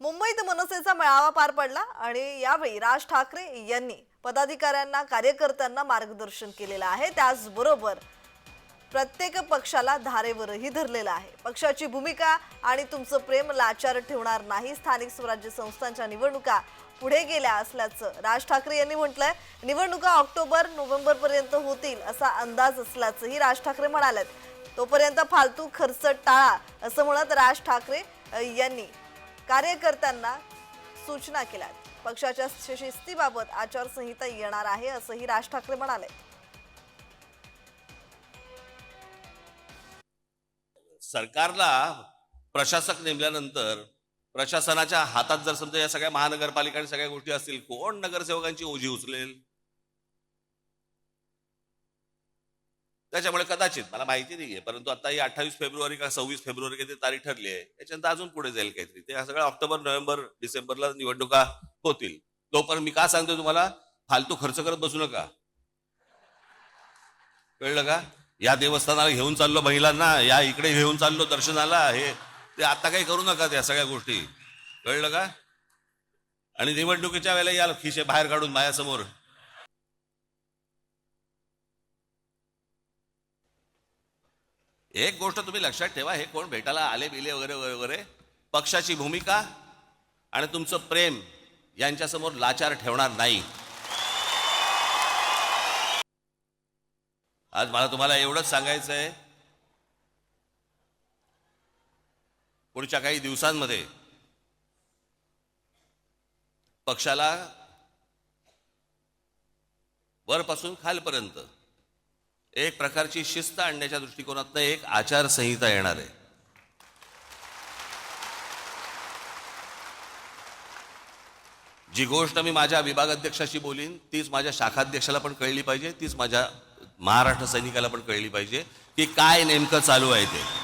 मुंबईत मनसेचा मेळावा पार पडला आणि यावेळी राज ठाकरे यांनी पदाधिकाऱ्यांना कार्यकर्त्यांना मार्गदर्शन केलेलं आहे. त्याचबरोबर प्रत्येक पक्षाला धारेवरही धरलेलं आहे. पक्षाची भूमिका आणि तुमचं प्रेम लाचार ठेवणार नाही. स्थानिक स्वराज्य संस्थांच्या निवडणुका पुढे गेल्या असल्याचं राज ठाकरे यांनी म्हटलंय. निवडणुका ऑक्टोबर नोव्हेंबर पर्यंत होतील असा अंदाज असल्याचंही राज ठाकरे म्हणालेत. तोपर्यंत फालतू खर्च टाळा असं म्हणत राज ठाकरे यांनी कार्यकर्त्यांना सूचना केल्यात. पक्षाच्या शिस्तीबाबत आचारसंहिता येणार आहे असंही राज ठाकरे म्हणाले. सरकारला प्रशासक नेमल्यानंतर प्रशासनाच्या हातात जर समजा या सगळ्या महानगरपालिका आणि सगळ्या गोष्टी असतील कोण नगरसेवकांची ओझी उचलेल? त्याच्यामुळे कदाचित मला माहिती नाहीये परंतु आता ही अठ्ठावीस फेब्रुवारी का सव्वीस फेब्रुवारी काहीतरी तारीख ठरली आहे त्याच्यानंतर अजून पुढे जाईल काहीतरी. ते सगळं ऑक्टोबर नोव्हेंबर डिसेंबरला निवडणुका होतील. तोपर्यंत मी का सांगतो तुम्हाला फालतू खर्च करत बसू नका. कळलं का? या देवस्थानाला घेऊन चाललो महिलांना या इकडे घेऊन चाललो दर्शनाला हे ते आता काही करू नका त्या सगळ्या गोष्टी. कळलं का? आणि निवडणुकीच्या वेळेला या खिशे बाहेर काढून माझ्यासमोर एक गोष्ट तुम्ही लक्षात ठेवा हे कोण भेटायला आले बिले वगैरे वगैरे वगैरे? पक्षाची भूमिका आणि तुमचं प्रेम यांच्यासमोर लाचार ठेवणार नाही. आज मला तुम्हाला एवढंच सांगायचं आहे पुढच्या काही दिवसांमध्ये पक्षाला वरपासून खालपर्यंत एक प्रकारची शिस्त आणण्याच्या दृष्टिकोनातनं एक आचारसंहिता येणार आहे. जी गोष्ट मी माझ्या विभागाध्यक्षाशी बोलीन तीच माझ्या शाखाध्यक्षाला पण कळली पाहिजे तीच माझ्या महाराष्ट्र सैनिकाला पण कळली पाहिजे की काय नेमकं चालू आहे ते.